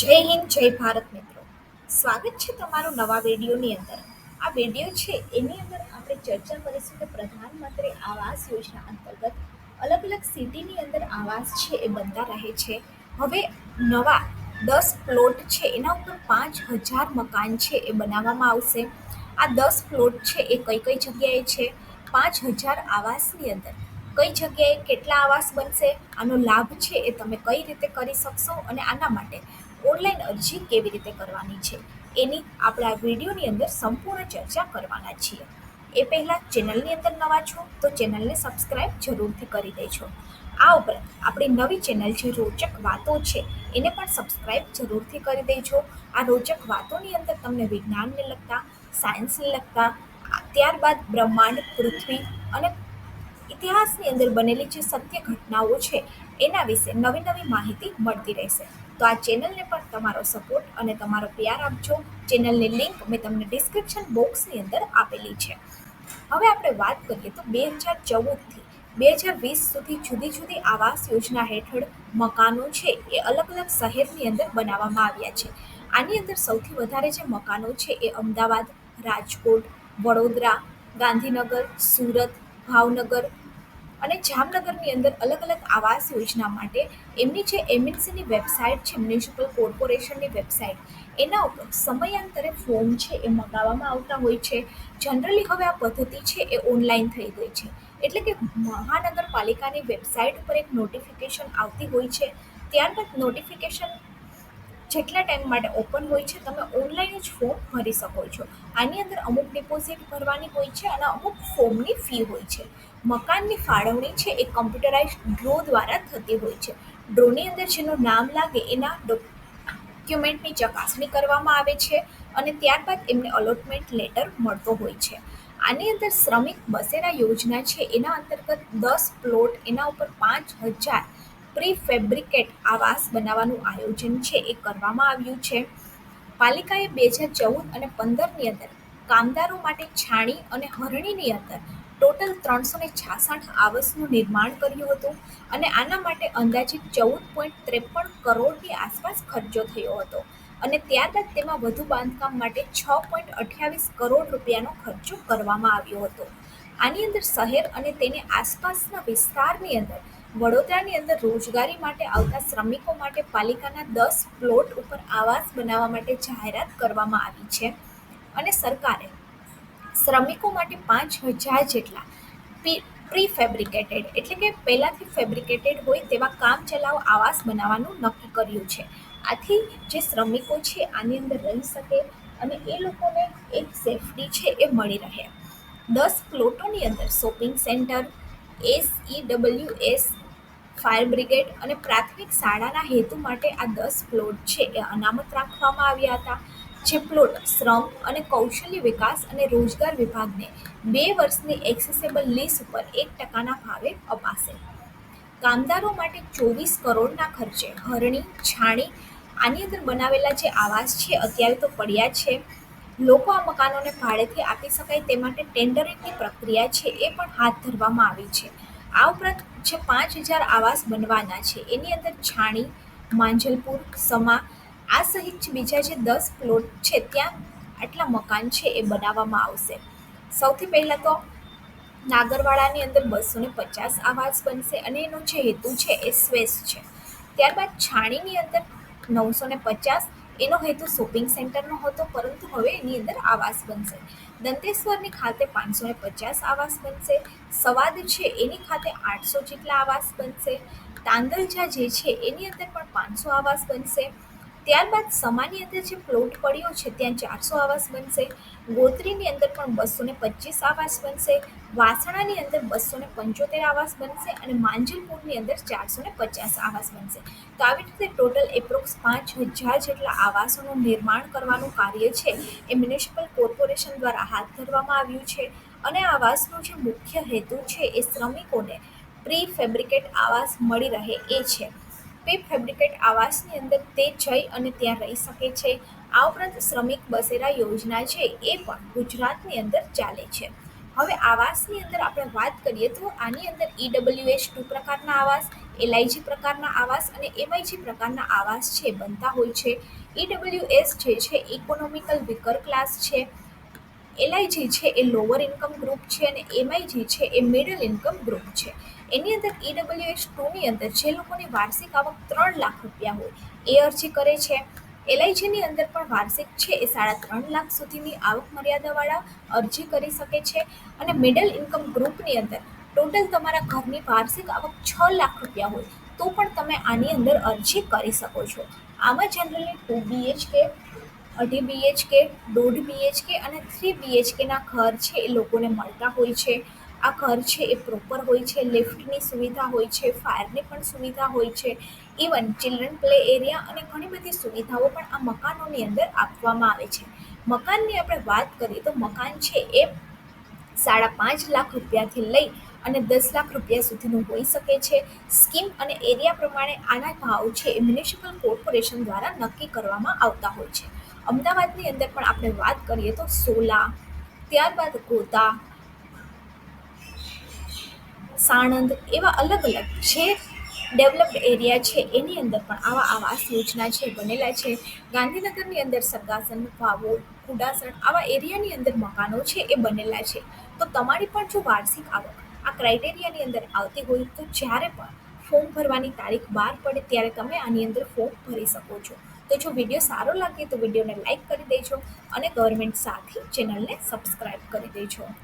જય હિન્દ, જય ભારત મિત્રો. સ્વાગત છે તમારું નવા વિડીયોની અંદર. આ વીડિયો છે, એની અંદર આપણે ચર્ચા કરીશું કે પ્રધાનમંત્રી આવાસ યોજના અંતર્ગત અલગ અલગ સિટીની અંદર આવાસ છે, એ બનતા રહે છે. હવે નવા દસ પ્લોટ છે, એના ઉપર પાંચ હજાર મકાન છે, એ બનાવવામાં આવશે. આ દસ પ્લોટ છે, એ કઈ કઈ જગ્યાએ છે? પાંચ હજાર આવાસની અંદર કઈ જગ્યાએ કેટલા આવાસ બનશે? આનો લાભ છે, એ તમે કઈ રીતે કરી શકશો? અને આના માટે ઓનલાઈન અરજી કેવી રીતે કરવાની છે? એની આપણે આ વિડીયોની અંદર સંપૂર્ણ ચર્ચા કરવાના છીએ. એ પહેલાં ચેનલની અંદર નવા છો તો ચેનલને સબસ્ક્રાઈબ જરૂરથી કરી દેજો. આ ઉપરાંત આપણી નવી ચેનલ જે રોચક વાતો છે, એને પણ સબસ્ક્રાઈબ જરૂરથી કરી દેજો. આ રોચક વાતોની અંદર તમને વિજ્ઞાનને લગતા, સાયન્સને લગતા, ત્યારબાદ બ્રહ્માંડ, પૃથ્વી અને ઇતિહાસની અંદર બનેલી જે સત્ય ઘટનાઓ છે, એના વિશે નવી નવી માહિતી મળતી રહેશે. તો આ ચેનલને પણ તમારો સપોર્ટ અને તમારો પ્યાર આપજો. ચેનલની લિંક મેં તમને ડિસ્ક્રિપ્શન બોક્સની અંદર આપેલી છે. હવે આપણે વાત કરીએ તો બે હજાર ચૌદથી બે હજાર વીસ સુધી જુદી જુદી આવાસ યોજના હેઠળ મકાનો છે એ અલગ અલગ શહેરની અંદર બનાવવામાં આવ્યા છે. આની અંદર સૌથી વધારે જે મકાનો છે એ અમદાવાદ, રાજકોટ, વડોદરા, ગાંધીનગર, સુરત, ભાવનગર અને જામનગરની અંદર અલગ અલગ આવાસ યોજના માટે એમની જે એમએનસીની વેબસાઇટ છે, મ્યુનિસિપલ કોર્પોરેશનની વેબસાઇટ, એના ઉપર સમયાંતરે ફોર્મ છે એ મંગાવવામાં આવતા હોય છે. જનરલી હવે આ પદ્ધતિ છે એ ઓનલાઈન થઈ ગઈ છે. એટલે કે મહાનગરપાલિકાની વેબસાઇટ ઉપર એક નોટિફિકેશન આવતી હોય છે. ત્યારબાદ નોટિફિકેશન જેટલા ટાઈમ માટે ઓપન હોય છે, તમે ઓનલાઈન જ ફોર્મ ભરી શકો છો. આની અંદર અમુક ડિપોઝિટ ભરવાની હોય છે અને અમુક ફોર્મની ફી હોય છે. મકાનની ફાળવણી છે એ કમ્પ્યુટરાઇઝ ડ્રો દ્વારા થતી હોય છે. ડ્રોની અંદર જેનું નામ લાગે એના ડોક્યુમેન્ટની ચકાસણી કરવામાં આવે છે અને ત્યારબાદ એમને અલોટમેન્ટ લેટર મળતો હોય છે. આની અંદર શ્રમિક બસેરા યોજના છે, એના અંતર્ગત દસ પ્લોટ એના ઉપર પાંચ હજાર પ્રી ફેબ્રિકેટ આવાસ બનાવવાનું આયોજન છે, એ કરવામાં આવ્યું છે. પાલિકાએ બે હજાર ચૌદ અને પંદરની અંદર કામદારો માટે છાણી અને હરણીની અંદર ટોટલ ત્રણસો ને છાસઠ આવાસનું નિર્માણ કર્યું હતું અને આના માટે અંદાજિત ચૌદ પોઈન્ટ ત્રેપન કરોડની આસપાસ ખર્ચો થયો હતો અને ત્યારબાદ તેમાં વધુ બાંધકામ માટે છ પોઈન્ટ અઠ્યાવીસ કરોડ રૂપિયાનો ખર્ચો કરવામાં આવ્યો હતો. આની અંદર શહેર અને તેની આસપાસના વિસ્તારની અંદર વડોદરાની અંદર રોજગારી માટે આવતા શ્રમિકો માટે પાલિકાના દસ પ્લોટ ઉપર આવાસ બનાવવા માટે જાહેરાત કરવામાં આવી છે અને સરકારે શ્રમિકો માટે પાંચ હજાર જેટલા પ્રી ફેબ્રિકેટેડ એટલે કે પહેલાંથી ફેબ્રિકેટેડ હોય તેવા કામ ચલાવ આવાસ બનાવવાનું નક્કી કર્યું છે. આથી જે શ્રમિકો છે આની અંદર રહી શકે અને એ લોકોને એક સેફટી છે એ મળી રહે. દસ પ્લોટોની અંદર shopping centre S E W S fire brigade અને પ્રાથમિક શાળાના હેતુ માટે આ દસ પ્લોટ છે એ અનામત રાખવામાં આવ્યા હતા. જે પ્લોટ શ્રમ અને કૌશલ્ય વિકાસ અને રોજગાર વિભાગને બે વર્ષની એક્સેસેબલ લીઝ ઉપર એક ટકાના ભાવે અપાશે. કામદારો માટે ચોવીસ કરોડના ખર્ચે હરણી, છાણી, આની અંદર બનાવેલા જે આવાસ છે, અત્યારે તો પડ્યા છે. લોકો આ મકાનોને ભાડેથી આપી શકાય તે માટે ટેન્ડરિંગની પ્રક્રિયા છે એ પણ હાથ ધરવામાં આવી છે. આ ઉપરાંત જે પાંચ હજાર આવાસ બનવાના છે. એની અંદર છાણી, માંજલપુર, સમા, આ સહિત બીજા જે દસ પ્લોટ છે, ત્યાં આટલા મકાન છે એ બનાવવામાં આવશે. સૌથી પહેલાં તો નાગરવાડાની અંદર બસો ને પચાસ આવાસ બનશે અને એનો જે હેતુ છે એ સ્વેસ છે. ત્યારબાદ છાણીની અંદર નવસો ને પચાસ એનો હેતુ શોપિંગ સેન્ટરનો હતો, પરંતુ હવે એની અંદર આવાસ બનશે. દંતેશ્વરની ખાતે પાંચસો ને પચાસ આવાસ બનશે. સવાદ છે એની ખાતે આઠસો જેટલા આવાસ બનશે. તાંદલજા જે છે એની અંદર પણ પાંચસો આવાસ બનશે. ત્યારબાદ સમાની અંદર જે પ્લોટ પડ્યો છે, ત્યાં ચારસો આવાસ બનશે. ગોત્રીની અંદર પણ બસો ને પચીસ આવાસ બનશે. વાસણાની અંદર બસો ને પંચોતેર આવાસ બનશે અને માંજલપુરની અંદર ચારસો ને પચાસ આવાસ બનશે. તો આવી રીતે ટોટલ એપ્રોક્સ પાંચ હજાર જેટલા આવાસોનું નિર્માણ કરવાનું કાર્ય છે એ મ્યુનિસિપલ કોર્પોરેશન દ્વારા હાથ ધરવામાં આવ્યું છે. અને આવાસનો જે મુખ્ય હેતુ છે એ શ્રમિકોને પ્રી ફેબ્રિકેટ આવાસ મળી રહે એ છે. પ્રી ફેબ્રિકેટ આવાસની અંદર તે જઈ અને ત્યાં રહી શકે છે. આ ઉપરાંત શ્રમિક બસેરા યોજના છે, એ પણ ગુજરાતની અંદર ચાલે છે. હવે આવાસની અંદર આપણે વાત કરીએ તો આની અંદર ઈડબ્લ્યુએસ ટુ પ્રકારના આવાસ એલઆઈજી પ્રકારના આવાસ અને એમઆઈજી પ્રકારના આવાસ છે, બનતા હોય છે. ઈડબ્લ્યુએસ જે છે ઇકોનોમિકલ વિકર ક્લાસ છે. એલઆઈજી છે, એ લોઅર ઇન્કમ ગ્રુપ છે અને એમઆઈજી છે, એ મિડલ ઇન્કમ ગ્રુપ છે. એની અંદર ઈડબ્લ્યુએસ ટુની અંદર જે લોકોની વાર્ષિક આવક ત્રણ લાખ રૂપિયા હોય, એ અરજી કરે છે. એલઆઈજીની અંદર પણ વાર્ષિક છે એ સાડા ત્રણ લાખ સુધીની આવક મર્યાદાવાળા અરજી કરી શકે છે. અને મિડલ ઇન્કમ ગ્રુપની અંદર ટોટલ તમારા ઘરની વાર્ષિક આવક છ લાખ રૂપિયા હોય, તો પણ તમે આની અંદર અરજી કરી શકો છો. આમાં જનરલી ટુ બીએચકે અઢી બીએચકે દોઢ બીએચકે અને થ્રી બીએચકેના ઘર છે એ લોકોને મળતા હોય છે. આ ઘર છે એ પ્રોપર હોય છે લિફ્ટની સુવિધા હોય છે ફાયરની પણ સુવિધા હોય છે. ઇવન ચિલ્ડ્રન પ્લે એરિયા અને ઘણી બધી સુવિધાઓ પણ આ મકાનોની અંદર આપવામાં આવે છે. મકાનની આપણે વાત કરીએ તો મકાન છે એ સાડા પાંચ લાખ રૂપિયાથી લઈ અને દસ લાખ રૂપિયા સુધીનું હોઈ શકે છે. સ્કીમ અને એરિયા પ્રમાણે આના ભાવ છે એ મ્યુનિસિપલ કોર્પોરેશન દ્વારા નક્કી કરવામાં આવતા હોય છે. અમદાવાદની અંદર પણ આપણે વાત કરીએ તો સોલા, ત્યારબાદ ગોતા સાણંદ એવા અલગ અલગ જે ડેવલપ્ડ એરિયા છે, એની અંદર પણ આવા આવાસ યોજના છે, બનેલા છે. ગાંધીનગરની અંદર સરગાસન વાવો, કુડાસણ આવા એરિયાની અંદર મકાનો છે, એ બનેલા છે. તો તમારી પણ જો વાર્ષિક આવક આ ક્રાઇટેરિયાની અંદર આવતી હોય, તો જ્યારે પણ ફોર્મ ભરવાની તારીખ બહાર પડે, ત્યારે તમે આની અંદર ફોર્મ ભરી શકો છો. તો જો વીડિયો સારો લાગે, તો વિડીયોને લાઇક કરી દેજો અને ગવર્મેન્ટ સાથે ચેનલને સબસ્ક્રાઈબ કરી દેજો.